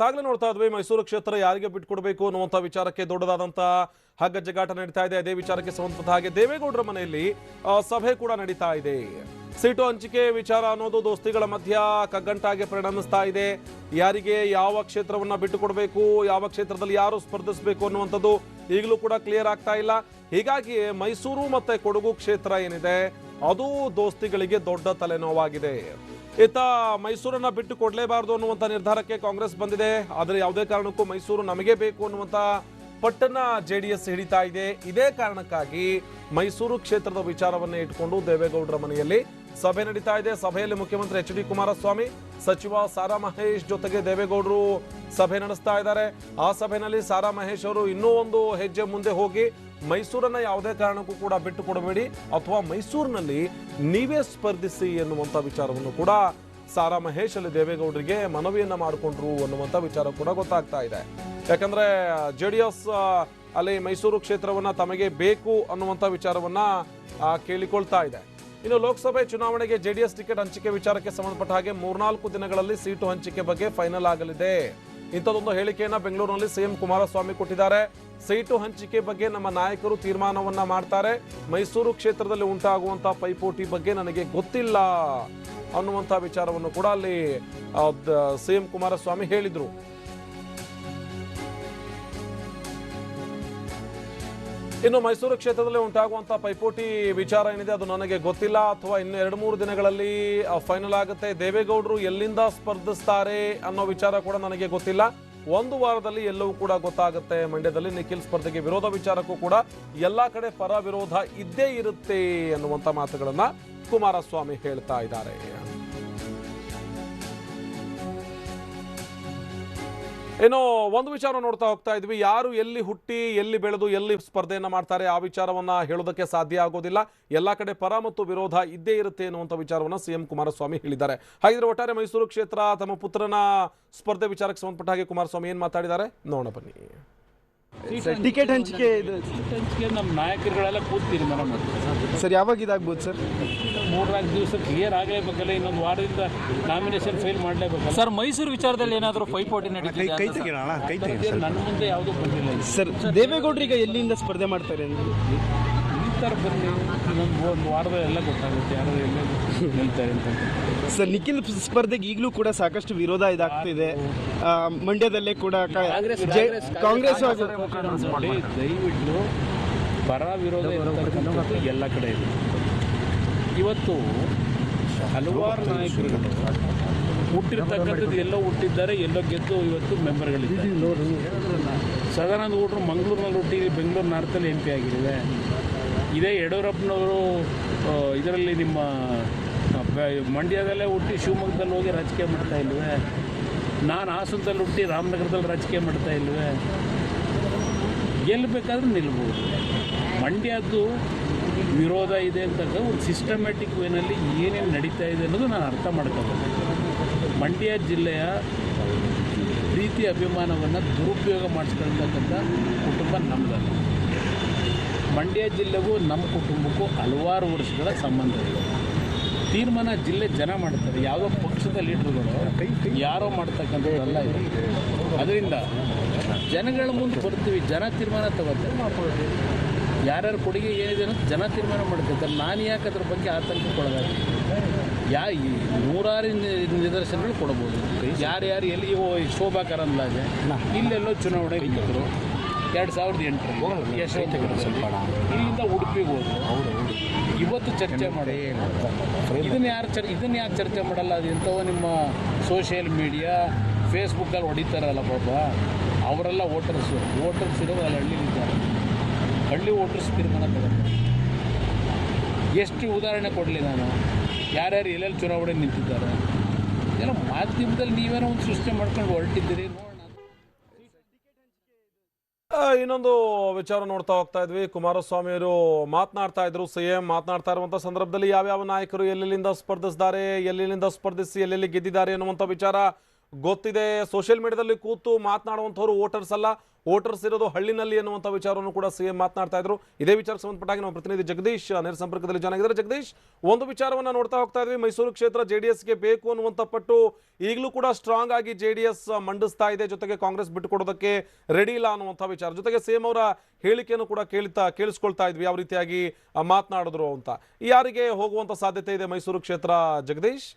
ತಾಗಲೇ ನೋಡ್ತಾ ಇದ್ವಿ, ಮೈಸೂರು ಕ್ಷೇತ್ರ ಯಾರಿಗೆ ಬಿಟ್ಕೊಡ್ಬೇಕು ಅನ್ನುವಂಥ ವಿಚಾರಕ್ಕೆ ದೊಡ್ಡದಾದಂತಹ ಹಗ್ಗ ಜಗಾಟ ನಡೀತಾ ಇದೆ. ಅದೇ ವಿಚಾರಕ್ಕೆ ಸಂಬಂಧಪಟ್ಟ ಹಾಗೆ ದೇವೇಗೌಡರ ಮನೆಯಲ್ಲಿ ಸಭೆ ಕೂಡ ನಡೀತಾ ಇದೆ. ಸೀಟು ಹಂಚಿಕೆ ವಿಚಾರ ಅನ್ನೋದು ದೋಸ್ತಿಗಳ ಮಧ್ಯ ಕಗ್ಗಂಟಾಗಿ ಪರಿಣಮಿಸ್ತಾ ಇದೆ. ಯಾರಿಗೆ ಯಾವ ಕ್ಷೇತ್ರವನ್ನ ಬಿಟ್ಟುಕೊಡ್ಬೇಕು, ಯಾವ ಕ್ಷೇತ್ರದಲ್ಲಿ ಯಾರು ಸ್ಪರ್ಧಿಸಬೇಕು ಅನ್ನುವಂಥದ್ದು ಈಗಲೂ ಕೂಡ ಕ್ಲಿಯರ್ ಆಗ್ತಾ ಇಲ್ಲ. ಹೀಗಾಗಿ ಮೈಸೂರು ಮತ್ತೆ ಕೊಡಗು ಕ್ಷೇತ್ರ ಏನಿದೆ, ಅದು ದೋಸ್ತಿಗಳಿಗೆ ದೊಡ್ಡ ತಲೆನೋವಾಗಿದೆ. ಇತ್ತ ಮೈಸೂರನ್ನ ಬಿಟ್ಟು ಕೊಡಲೇಬಾರದು ಅನ್ನುವಂಥ ನಿರ್ಧಾರಕ್ಕೆ ಕಾಂಗ್ರೆಸ್ ಬಂದಿದೆ. ಆದರೆ ಯಾವುದೇ ಕಾರಣಕ್ಕೂ ಮೈಸೂರು ನಮಗೆ ಬೇಕು ಅನ್ನುವಂಥ ಪಟ್ಟನ್ನ ಜೆ ಡಿ ಎಸ್ ಹಿಡಿತಾ ಇದೆ. ಇದೇ ಕಾರಣಕ್ಕಾಗಿ ಮೈಸೂರು ಕ್ಷೇತ್ರದ ವಿಚಾರವನ್ನ ಇಟ್ಕೊಂಡು ದೇವೇಗೌಡರ ಮನೆಯಲ್ಲಿ ಸಭೆ ನಡೀತಾ ಇದೆ. ಸಭೆಯಲ್ಲಿ ಮುಖ್ಯಮಂತ್ರಿ ಎಚ್ ಡಿ ಕುಮಾರಸ್ವಾಮಿ, ಸಚಿವ ಸಾರಾ ಮಹೇಶ್ ಜೊತೆಗೆ ದೇವೇಗೌಡರು ಸಭೆ ನಡೆಸ್ತಾ ಇದ್ದಾರೆ. ಆ ಸಭೆಯಲ್ಲಿ ಸಾರಾ ಮಹೇಶ್ ಅವರು ಇನ್ನೂ ಒಂದು ಹೆಜ್ಜೆ ಮುಂದೆ ಹೋಗಿ ಮೈಸೂರನ್ನ ಯಾವುದೇ ಕಾರಣಕ್ಕೂ ಕೂಡ ಬಿಟ್ಟು ಕೊಡಬೇಡಿ ಅಥವಾ ಮೈಸೂರಿನಲ್ಲಿ ನೀವೇ ಸ್ಪರ್ಧಿಸಿ ಎನ್ನುವಂತ ವಿಚಾರವನ್ನು ಕೂಡ ಸಾರಾ ಮಹೇಶ್ ಅಲ್ಲಿ ದೇವೇಗೌಡರಿಗೆ ಮನವಿಯನ್ನ ಮಾಡಿಕೊಂಡ್ರು ಅನ್ನುವಂತ ವಿಚಾರ ಕೂಡ ಗೊತ್ತಾಗ್ತಾ ಇದೆ. ಯಾಕಂದ್ರೆ ಜೆ ಡಿ ಎಸ್ ಅಲ್ಲಿ ಮೈಸೂರು ಕ್ಷೇತ್ರವನ್ನ ತಮಗೆ ಬೇಕು ಅನ್ನುವಂತ ವಿಚಾರವನ್ನ ಕೇಳಿಕೊಳ್ತಾ ಇದೆ. ಇನ್ನು ಲೋಕಸಭೆ ಚುನಾವಣೆಗೆ ಜೆಡಿಎಸ್ ಟಿಕೆಟ್ ಹಂಚಿಕೆ ವಿಚಾರಕ್ಕೆ ಸಂಬಂಧಪಟ್ಟ ಹಾಗೆ ಮೂರ್ನಾಲ್ಕು ದಿನಗಳಲ್ಲಿ ಸೀಟು ಹಂಚಿಕೆ ಬಗ್ಗೆ ಫೈನಲ್ ಆಗಲಿದೆ. ಇಂಥದ್ದೊಂದು ಹೇಳಿಕೆಯನ್ನ ಬೆಂಗಳೂರಿನಲ್ಲಿ ಸಿಎಂ ಕುಮಾರಸ್ವಾಮಿ ಕೊಟ್ಟಿದ್ದಾರೆ. ಸೀಟು ಹಂಚಿಕೆ ಬಗ್ಗೆ ನಮ್ಮ ನಾಯಕರು ತೀರ್ಮಾನವನ್ನ ಮಾಡ್ತಾರೆ. ಮೈಸೂರು ಕ್ಷೇತ್ರದಲ್ಲಿ ಉಂಟಾಗುವಂತಹ ಪೈಪೋಟಿ ಬಗ್ಗೆ ನನಗೆ ಗೊತ್ತಿಲ್ಲ ಅನ್ನುವಂಥ ವಿಚಾರವನ್ನು ಕೂಡ ಅಲ್ಲಿ ಸಿಎಂ ಕುಮಾರಸ್ವಾಮಿ ಹೇಳಿದ್ರು. ಇನ್ನು ಮೈಸೂರು ಕ್ಷೇತ್ರದಲ್ಲಿ ಉಂಟಾಗುವಂತಹ ಪೈಪೋಟಿ ವಿಚಾರ ಏನಿದೆ ಅದು ನನಗೆ ಗೊತ್ತಿಲ್ಲ. ಅಥವಾ ಇನ್ನು ಎರಡು ಮೂರು ದಿನಗಳಲ್ಲಿ ಫೈನಲ್ ಆಗುತ್ತೆ. ದೇವೇಗೌಡರು ಎಲ್ಲಿಂದ ಸ್ಪರ್ಧಿಸ್ತಾರೆ ಅನ್ನೋ ವಿಚಾರ ಕೂಡ ನನಗೆ ಗೊತ್ತಿಲ್ಲ. ಒಂದು ವಾರದಲ್ಲಿ ಎಲ್ಲವೂ ಕೂಡ ಗೊತ್ತಾಗುತ್ತೆ. ಮಂಡ್ಯದಲ್ಲಿ ನಿಖಿಲ್ ಸ್ಪರ್ಧೆಗೆ ವಿರೋಧ ವಿಚಾರಕ್ಕೂ ಕೂಡ ಎಲ್ಲಾ ಕಡೆ ಪರ ವಿರೋಧ ಇದ್ದೇ ಇರುತ್ತೆ ಅನ್ನುವಂಥ ಮಾತುಗಳನ್ನು ಕುಮಾರಸ್ವಾಮಿ ಹೇಳ್ತಾ ಇದ್ದಾರೆ. ಇನ್ನು ಒಂದು ವಿಚಾರ ನೋಡ್ತಾ ಹೋಗ್ತಾ ಇದ್ವಿ. ಯಾರು ಎಲ್ಲಿ ಹುಟ್ಟಿ, ಎಲ್ಲಿ ಬೆಳೆದು, ಎಲ್ಲಿ ಸ್ಪರ್ಧೆಯನ್ನು ಮಾಡ್ತಾರೆ ಆ ವಿಚಾರವನ್ನ ಹೇಳೋದಕ್ಕೆ ಸಾಧ್ಯ ಆಗೋದಿಲ್ಲ. ಎಲ್ಲ ಕಡೆ ಪರ ಮತ್ತು ವಿರೋಧ ಇದ್ದೇ ಇರುತ್ತೆ ಅನ್ನುವಂಥ ವಿಚಾರವನ್ನ ಸಿಎಂ ಕುಮಾರಸ್ವಾಮಿ ಹೇಳಿದ್ದಾರೆ. ಹಾಗಿದ್ರೆ ಒಟ್ಟಾರೆ ಮೈಸೂರು ಕ್ಷೇತ್ರ ತಮ್ಮ ಪುತ್ರನ ಸ್ಪರ್ಧೆ ವಿಚಾರಕ್ಕೆ ಸಂಬಂಧಪಟ್ಟ ಹಾಗೆ ಕುಮಾರಸ್ವಾಮಿ ಏನ್ ಮಾತಾಡಿದ್ದಾರೆ? ನೋಡೋಣ ಬನ್ನಿ. ಟಿಕೆಟ್ ಹಂಚಿಕೆ ಇದು. ಹಂಚಿಕೆ ನಮ್ಮ ನಾಯಕರುಗಳೆಲ್ಲ ಕೂತೀರಿ ಮೇಡಮ್ ಸರ್ ಯಾವಾಗ ಇದಾಗ್ಬೋದು ಸರ್? ಮೂರ್ನಾಲ್ಕು ದಿವಸ ಕ್ಲಿಯರ್ ಆಗಲೇಬೇಕಲ್ಲ ಇನ್ನೊಂದು ವಾರದಿಂದ ನಾಮಿನೇಷನ್ ಫೈಲ್ ಮಾಡಲೇಬೇಕಲ್ಲ. ಸರ್ ಮೈಸೂರು ವಿಚಾರದಲ್ಲಿ ಏನಾದರೂ ಪೈಪೋಟಿ ನಡೀತಿದೆ ಅಂತ ಸರ್? ನನ್ನ ಮುಂದೆ ಯಾವುದೂ ಬಂದಿಲ್ಲ ಸರ್ ಈಗ ಎಲ್ಲಿಂದ ಸ್ಪರ್ಧೆ ಮಾಡ್ತಾರೆ ಅಂದ್ರೆ ಈ ಥರ ಬಂದು ಇನ್ನೊಂದು ಒಂದು ವಾರದಲ್ಲಿ ಎಲ್ಲ ಗೊತ್ತಾಗುತ್ತೆ ಯಾರು ಎಲ್ಲ ನಿಲ್ತಾರೆ ಅಂತ. ಸರ್ ನಿಖಿಲ್ ಸ್ಪರ್ಧೆಗೆ ಈಗಲೂ ಕೂಡ ಸಾಕಷ್ಟು ವಿರೋಧ ಇದಾಗ್ತಿದೆ. ಆ, ಮಂಡ್ಯದಲ್ಲೇ ಕೂಡ ಕಾಂಗ್ರೆಸ್ ದಯವಿಟ್ಟು ಬರ ವಿರೋಧ ಎಲ್ಲ ಕಡೆ ಇದೆ. ಇವತ್ತು ಹಲವಾರು ನಾಯಕರುಗಳು ಹುಟ್ಟಿರ್ತಕ್ಕಂಥದ್ದು ಎಲ್ಲೋ ಹುಟ್ಟಿದ್ದಾರೆ ಎಲ್ಲೋ ಗೆದ್ದು ಇವತ್ತು ಮೆಂಬರ್ಗಳಿದ್ದಾರೆ. ಸದಾನಂದ ಗೌಡರು ಮಂಗಳೂರಿನಲ್ಲಿ ಹುಟ್ಟಿ ಬೆಂಗಳೂರು ನಾರ್ತಲ್ಲಿ ಎಂ ಪಿ ಆಗಿದೆ ಇದೇ ಯಡಿಯೂರಪ್ಪನವರು ಇದರಲ್ಲಿ ನಿಮ್ಮ ಮಂಡ್ಯದಲ್ಲೇ ಹುಟ್ಟಿ ಶಿವಮೊಗ್ಗದಲ್ಲಿ ಹೋಗಿ ರಾಜಕೀಯ ಮಾಡ್ತಾ ಇಲ್ವೇ? ನಾನು ಹಾಸನದಲ್ಲಿ ಹುಟ್ಟಿ ರಾಮನಗರದಲ್ಲಿ ರಾಜಕೀಯ ಮಾಡ್ತಾ ಇಲ್ವೇ? ಗೆಲ್ಲಬೇಕಾದ್ರೆ ನಿಲ್ಬೋದು. ಮಂಡ್ಯದ್ದು ವಿರೋಧ ಇದೆ ಅಂತಕ್ಕ ಒಂದು ಸಿಸ್ಟಮ್ಯಾಟಿಕ್ ವೇನಲ್ಲಿ ಏನೇನು ನಡೀತಾ ಇದೆ ಅನ್ನೋದು ನಾನು ಅರ್ಥ ಮಾಡ್ಕೋಬೇಕು ಮಂಡ್ಯ ಜಿಲ್ಲೆಯ ಪ್ರೀತಿ ಅಭಿಮಾನವನ್ನು ದುರುಪಯೋಗ ಮಾಡಿಸ್ಕೊಳ್ತಕ್ಕಂಥ ಕುಟುಂಬ ನಮ್ಮದಲ್ಲ ಮಂಡ್ಯ ಜಿಲ್ಲೆಗೂ ನಮ್ಮ ಕುಟುಂಬಕ್ಕೂ ಹಲವಾರು ವರ್ಷಗಳ ಸಂಬಂಧ ಇದೆ. ತೀರ್ಮಾನ ಜಿಲ್ಲೆ ಜನ ಮಾಡ್ತಾರೆ ಯಾವುದೋ ಪಕ್ಷದ ಲೀಡರ್ಗಳು ಯಾರೋ ಮಾಡ್ತಕ್ಕಂಥದ್ದಲ್ಲ ಇದೆ. ಅದರಿಂದ ಜನಗಳ ಮುಂದೆ ಬರ್ತೀವಿ ಜನ ತೀರ್ಮಾನ ತಗೋತಾರೆ ಯಾರ್ಯಾರ ಕೊಡುಗೆ ಏನಿದೆ ಅನ್ನೋದು ಜನ ತೀರ್ಮಾನ ಮಾಡ್ತಿರ್ತಾರೆ ನಾನು ಯಾಕೆ ಅದ್ರ ಬಗ್ಗೆ ಆತಂಕಕ್ಕೊಳಗಾಗಿ ಯಾ ನೂರಾರು ನಿದರ್ಶನಗಳು ಕೊಡ್ಬೋದು. ಯಾರ್ಯಾರು ಎಲ್ಲಿ ಶೋಭಾ ಕರಂದ್ಲಾಜೆ ಇಲ್ಲೆಲ್ಲೋ ಚುನಾವಣೆ ಇದ್ದರು ಎರಡು ಸಾವಿರದ ಎಂಟರಲ್ಲಿ ಯಶವಂತ ಇಲ್ಲಿಂದ ಉಡುಪಿಗೆ ಹೋದ್ರು. ಇವತ್ತು ಚರ್ಚೆ ಮಾಡಿ ಇದನ್ನ ಯಾರು ಚರ್ ಇದನ್ನ ಯಾಕೆ ಚರ್ಚೆ ಮಾಡಲ್ಲ? ಅದು ಎಂಥವೋ ನಿಮ್ಮ ಸೋಷಿಯಲ್ ಮೀಡಿಯಾ ಫೇಸ್ಬುಕ್ಕಲ್ಲಿ ಹೊಡಿತಾರಲ್ಲ ಪಾಪ. ಅವರೆಲ್ಲ ವೋಟರ್ಸು ವೋಟರ್ಸ್ ಇರೋದು ಅಲ್ಲಿ ಹಳ್ಳಿಲಿದ್ದಾರೆ ಹಳ್ಳಿ ವೋಟರ್ಸ್ ತೀರ್ಮಾನ ತಗೋತಾರೆ ಎಷ್ಟು ಉದಾಹರಣೆ ಕೊಡಲಿ ನಾನು? ಯಾರ್ಯಾರು ಎಲ್ಲೆಲ್ಲಿ ಚುನಾವಣೆ ನಿಂತಿದ್ದಾರೆ? ಎಲ್ಲ ಮಾಧ್ಯಮದಲ್ಲಿ ನೀವೇನೋ ಒಂದು ಸೃಷ್ಟಿ ಮಾಡ್ಕೊಂಡು ಹೊರಟಿದ್ದೀರಿ ಇನ್ನೊಂದು ವಿಚಾರ ನೋಡ್ತಾ ಹೋಗ್ತಾ ಇದ್ವಿ. ಕುಮಾರಸ್ವಾಮಿ ಅವರು ಮಾತನಾಡ್ತಾ ಇದ್ರು. ಸಿಎಂ ಮಾತನಾಡ್ತಾ ಇರುವಂತ ಸಂದರ್ಭದಲ್ಲಿ ಯಾವ್ಯಾವ ನಾಯಕರು ಎಲ್ಲೆಲ್ಲಿಂದ ಸ್ಪರ್ಧಿಸಿದ್ದಾರೆ ಎಲ್ಲೆಲ್ಲಿಂದ ಸ್ಪರ್ಧಿಸಿ, ಎಲ್ಲೆಲ್ಲಿ ಗೆದ್ದಿದ್ದಾರೆ ಅನ್ನುವಂಥ ವಿಚಾರ ಗೊತ್ತಿದೆ ಸೋಷಿಯಲ್ ಮೀಡಿಯಾದಲ್ಲಿ ಕೂತು ಮಾತನಾಡುವಂಥವ್ರು ವೋಟರ್ಸ್ ಅಲ್ಲ. ವೋಟರ್ಸ್ ಇರೋದು ಹಳ್ಳಿನಲ್ಲಿ ಅನ್ನುವಂಥ ವಿಚಾರವನ್ನು ಕೂಡ ಸಿಎಂ ಮಾತನಾಡ್ತಾ ಇದ್ರು. ಇದೇ ವಿಚಾರಕ್ಕೆ ಸಂಬಂಧಪಟ್ಟಾಗಿ ನಮ್ಮ ಪ್ರತಿನಿಧಿ ಜಗದೀಶ್ ನೇರ ಸಂಪರ್ಕದಲ್ಲಿ ಜನಾಗಿದ್ದಾರೆ ಜಗದೀಶ್, ಒಂದು ವಿಚಾರವನ್ನ ನೋಡ್ತಾ ಹೋಗ್ತಾ ಇದ್ವಿ. ಮೈಸೂರು ಕ್ಷೇತ್ರ ಜೆಡಿಎಸ್ಗೆ ಬೇಕು ಅನ್ನುವಂಥ ಪಟ್ಟು ಈಗಲೂ ಕೂಡ ಸ್ಟ್ರಾಂಗ್ ಆಗಿ ಜೆಡಿಎಸ್ ಮಂಡಿಸ್ತಾ ಇದೆ. ಜೊತೆಗೆ ಕಾಂಗ್ರೆಸ್ ಬಿಟ್ಟುಕೊಡೋದಕ್ಕೆ ರೆಡಿ ಇಲ್ಲ ಅನ್ನುವಂಥ ವಿಚಾರ. ಜೊತೆಗೆ ಸಿಎಂ ಅವರ ಹೇಳಿಕೆಯನ್ನು ಕೂಡ ಕೇಳ್ತಾ, ಕೇಳಿಸ್ಕೊಳ್ತಾ ಇದ್ವಿ. ಯಾವ ರೀತಿಯಾಗಿ ಮಾತನಾಡಿದ್ರು ಅಂತ. ಯಾರಿಗೆ ಹೋಗುವಂತ ಸಾಧ್ಯತೆ ಇದೆ ಮೈಸೂರು ಕ್ಷೇತ್ರ, ಜಗದೀಶ್?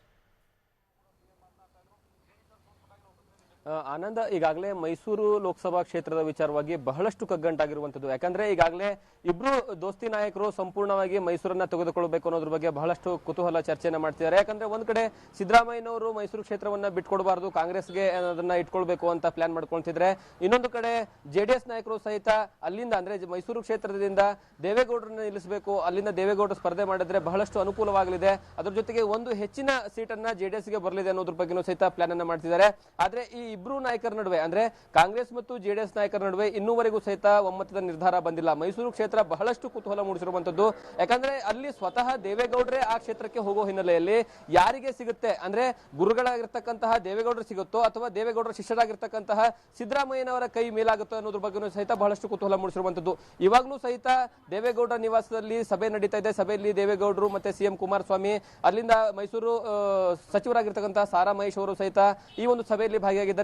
ಆನಂದ ಈಗಾಗಲೇ ಮೈಸೂರು ಲೋಕಸಭಾ ಕ್ಷೇತ್ರದ ವಿಚಾರವಾಗಿ ಬಹಳಷ್ಟು ಕಗ್ಗಂಟಾಗಿರುವಂತದ್ದು ಯಾಕಂದ್ರೆ ಈಗಾಗಲೇ ಇಬ್ರು ದೋಸ್ತಿ ನಾಯಕರು ಸಂಪೂರ್ಣವಾಗಿ ಮೈಸೂರನ್ನ ತೆಗೆದುಕೊಳ್ಬೇಕು ಅನ್ನೋದ್ರ ಬಗ್ಗೆ ಬಹಳಷ್ಟು ಕುತೂಹಲ ಚರ್ಚೆಯನ್ನ ಮಾಡ್ತಿದ್ದಾರೆ. ಯಾಕಂದ್ರೆ ಒಂದ್ ಕಡೆ ಸಿದ್ದರಾಮಯ್ಯನವರು ಮೈಸೂರು ಕ್ಷೇತ್ರವನ್ನ ಬಿಟ್ಕೊಡಬಾರದು, ಕಾಂಗ್ರೆಸ್ಗೆ ಅನ್ನೋದನ್ನ ಇಟ್ಕೊಳ್ಬೇಕು ಅಂತ ಪ್ಲಾನ್ ಮಾಡ್ಕೊಳ್ತಿದ್ರೆ. ಇನ್ನೊಂದು ಕಡೆ ಜೆಡಿಎಸ್ ನಾಯಕರು ಸಹಿತ ಅಲ್ಲಿಂದ ಅಂದ್ರೆ ಮೈಸೂರು ಕ್ಷೇತ್ರದಿಂದ ದೇವೇಗೌಡರನ್ನ ನಿಲ್ಲಿಸಬೇಕು, ಅಲ್ಲಿಂದ ದೇವೇಗೌಡರು ಸ್ಪರ್ಧೆ ಮಾಡಿದ್ರೆ ಬಹಳಷ್ಟು ಅನುಕೂಲವಾಗಲಿದೆ. ಅದ್ರ ಜೊತೆಗೆ ಒಂದು ಹೆಚ್ಚಿನ ಸೀಟನ್ನ ಜೆಡಿಎಸ್ಗೆ ಬರಲಿದೆ ಅನ್ನೋದ್ರ ಬಗ್ಗೆನೂ ಸಹಿತ ಪ್ಲಾನ್ ಅನ್ನ ಮಾಡ್ತಿದ್ದಾರೆ. ಆದ್ರೆ ಈ ಇಬ್ರು ನಾಯಕರ ನಡುವೆ, ಅಂದ್ರೆ ಕಾಂಗ್ರೆಸ್ ಮತ್ತು ಜೆಡಿಎಸ್ ನಾಯಕರ ನಡುವೆ ಇನ್ನೂವರೆಗೂ ಸಹಿತ ಒಮ್ಮತದ ನಿರ್ಧಾರ ಬಂದಿಲ್ಲ. ಮೈಸೂರು ಕ್ಷೇತ್ರ ಬಹಳಷ್ಟು ಕುತೂಹಲ ಮೂಡಿಸಿರುವಂತದ್ದು ಯಾಕಂದ್ರೆ ಅಲ್ಲಿ ಸ್ವತಃ ದೇವೇಗೌಡರೇ ಆ ಕ್ಷೇತ್ರಕ್ಕೆ ಹೋಗೋ ಹಿನ್ನೆಲೆಯಲ್ಲಿ ಯಾರಿಗೆ ಸಿಗುತ್ತೆ? ಅಂದ್ರೆ ಗುರುಗಳಾಗಿರ್ತಕ್ಕಂತಹ ದೇವೇಗೌಡರು ಸಿಗುತ್ತೋ ಅಥವಾ ದೇವೇಗೌಡರ ಶಿಷ್ಯರಾಗಿರ್ತಕ್ಕಂತಹ ಸಿದ್ದರಾಮಯ್ಯನವರ ಕೈ ಮೇಲಾಗುತ್ತೋ ಅನ್ನೋದ್ರ ಬಗ್ಗೆನೂ ಸಹಿತ ಬಹಳಷ್ಟು ಕುತೂಹಲ ಮೂಡಿಸಿರುವಂತದ್ದು ಇವಾಗ್ಲೂ ಸಹಿತ ದೇವೇಗೌಡರ ನಿವಾಸದಲ್ಲಿ ಸಭೆ ನಡೀತಾ ಇದೆ. ಸಭೆಯಲ್ಲಿ ದೇವೇಗೌಡರು ಮತ್ತೆ ಸಿಎಂ ಕುಮಾರಸ್ವಾಮಿ, ಅಲ್ಲಿಂದ ಮೈಸೂರು ಸಚಿವರಾಗಿರ್ತಕ್ಕಂತಹ ಸಾರಾ ಮಹೇಶ್ ಅವರು ಸಹಿತ ಈ ಒಂದು ಸಭೆಯಲ್ಲಿ ಭಾಗಿಯಾಗಿದ್ದಾರೆ.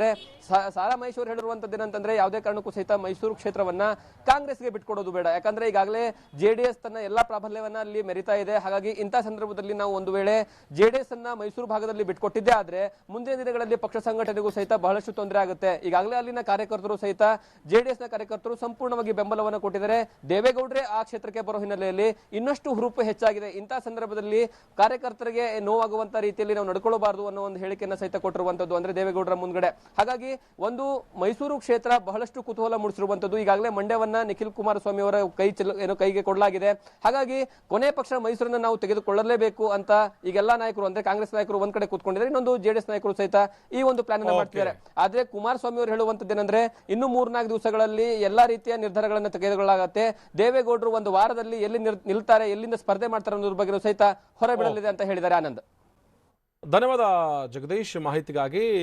ಸಾ- ಸಾರಾ ಮೈಸೂರು ಹೇಳಿರುವಂಥದ್ದು ಏನಂತಂದ್ರೆ, ಯಾವುದೇ ಕಾರಣಕ್ಕೂ ಸಹಿತ ಮೈಸೂರು ಕ್ಷೇತ್ರವನ್ನ ಕಾಂಗ್ರೆಸ್ಗೆ ಬಿಟ್ಕೊಡೋದು ಬೇಡ. ಯಾಕಂದ್ರೆ ಈಗಾಗಲೇ ಜೆಡಿಎಸ್ ತನ್ನ ಎಲ್ಲಾ ಪ್ರಾಬಲ್ಯವನ್ನ ಅಲ್ಲಿ ಮೆರಿತಾ ಇದೆ. ಹಾಗಾಗಿ ಇಂಥ ಸಂದರ್ಭದಲ್ಲಿ ನಾವು ಒಂದು ವೇಳೆ ಜೆಡಿಎಸ್ ಅನ್ನ ಮೈಸೂರು ಭಾಗದಲ್ಲಿ ಬಿಟ್ಕೊಟ್ಟಿದ್ದೆ ಆದ್ರೆ, ಮುಂದಿನ ದಿನಗಳಲ್ಲಿ ಪಕ್ಷ ಸಂಘಟನೆಗೂ ಸಹಿತ ಬಹಳಷ್ಟು ತೊಂದರೆ ಆಗುತ್ತೆ. ಈಗಾಗಲೇ ಅಲ್ಲಿನ ಕಾರ್ಯಕರ್ತರು ಸಹಿತ ಜೆಡಿಎಸ್ನ ಕಾರ್ಯಕರ್ತರು ಸಂಪೂರ್ಣವಾಗಿ ಬೆಂಬಲವನ್ನು ಕೊಟ್ಟಿದ್ದಾರೆ. ದೇವೇಗೌಡರೇ ಆ ಕ್ಷೇತ್ರಕ್ಕೆ ಬರೋ ಹಿನ್ನೆಲೆಯಲ್ಲಿ ಇನ್ನಷ್ಟು ಹುರುಪು ಹೆಚ್ಚಾಗಿದೆ. ಇಂತಹ ಸಂದರ್ಭದಲ್ಲಿ ಕಾರ್ಯಕರ್ತರಿಗೆ ನೋವಾಗುವಂತ ರೀತಿಯಲ್ಲಿ ನಾವು ನಡ್ಕೊಳ್ಳಬಾರದು ಅನ್ನೋ ಒಂದು ಹೇಳಿಕೆಯನ್ನು ಸಹಿತ ಕೊಟ್ಟಿರುವಂತದ್ದು ಅಂದ್ರೆ ದೇವೇಗೌಡರ ಮುಂದ್ಗಡೆ. ಹಾಗಾಗಿ ಒಂದು ಮೈಸೂರು ಕ್ಷೇತ್ರ ಬಹಳಷ್ಟು ಕುತೂಹಲ ಮೂಡಿಸಿರುವಂಥದ್ದು. ಈಗಾಗಲೇ ಮಂಡ್ಯವನ್ನ ನಿಖಿಲ್ ಕುಮಾರಸ್ವಾಮಿ ಅವರ ಕೈ ಚೆಲ್ ಏನು ಕೈಗೆ ಕೊಡಲಾಗಿದೆ. ಹಾಗಾಗಿ ಕೊನೆ ಪಕ್ಷ ಮೈಸೂರನ್ನ ನಾವು ತೆಗೆದುಕೊಳ್ಳಲೇಬೇಕು ಅಂತ ಈಗೆಲ್ಲ ನಾಯಕರು ಅಂದ್ರೆ ಕಾಂಗ್ರೆಸ್ ನಾಯಕರು ಒಂದ್ ಕಡೆ ಕೂತ್ಕೊಂಡಿದ್ದಾರೆ. ಇನ್ನೊಂದು ಜೆಡಿಎಸ್ ನಾಯಕರು ಸಹಿತ ಈ ಒಂದು ಪ್ಲಾನ್ ಅನ್ನು ಮಾಡ್ತಿದ್ದಾರೆ. ಆದ್ರೆ ಕುಮಾರಸ್ವಾಮಿ ಅವರು ಹೇಳುವಂತದ್ದು ಏನಂದ್ರೆ ಇನ್ನು ಮೂರ್ನಾಲ್ಕು ದಿವಸಗಳಲ್ಲಿ ಎಲ್ಲಾ ರೀತಿಯ ನಿರ್ಧಾರಗಳನ್ನು ತೆಗೆದುಕೊಳ್ಳಲಾಗುತ್ತೆ. ದೇವೇಗೌಡರು ಒಂದು ವಾರದಲ್ಲಿ ಎಲ್ಲಿ ನಿರ್- ನಿಲ್ತಾರೆ ಎಲ್ಲಿಂದ ಸ್ಪರ್ಧೆ ಮಾಡ್ತಾರೆ ಅನ್ನೋದ್ರ ಬಗ್ಗೆ ಸಹಿತ ಹೊರಬಿಡಲಿದೆ ಅಂತ ಹೇಳಿದ್ದಾರೆ ಆನಂದ್. ಧನ್ಯವಾದ ಜಗದೀಶ್ ಮಾಹಿತಿಗಾಗಿ.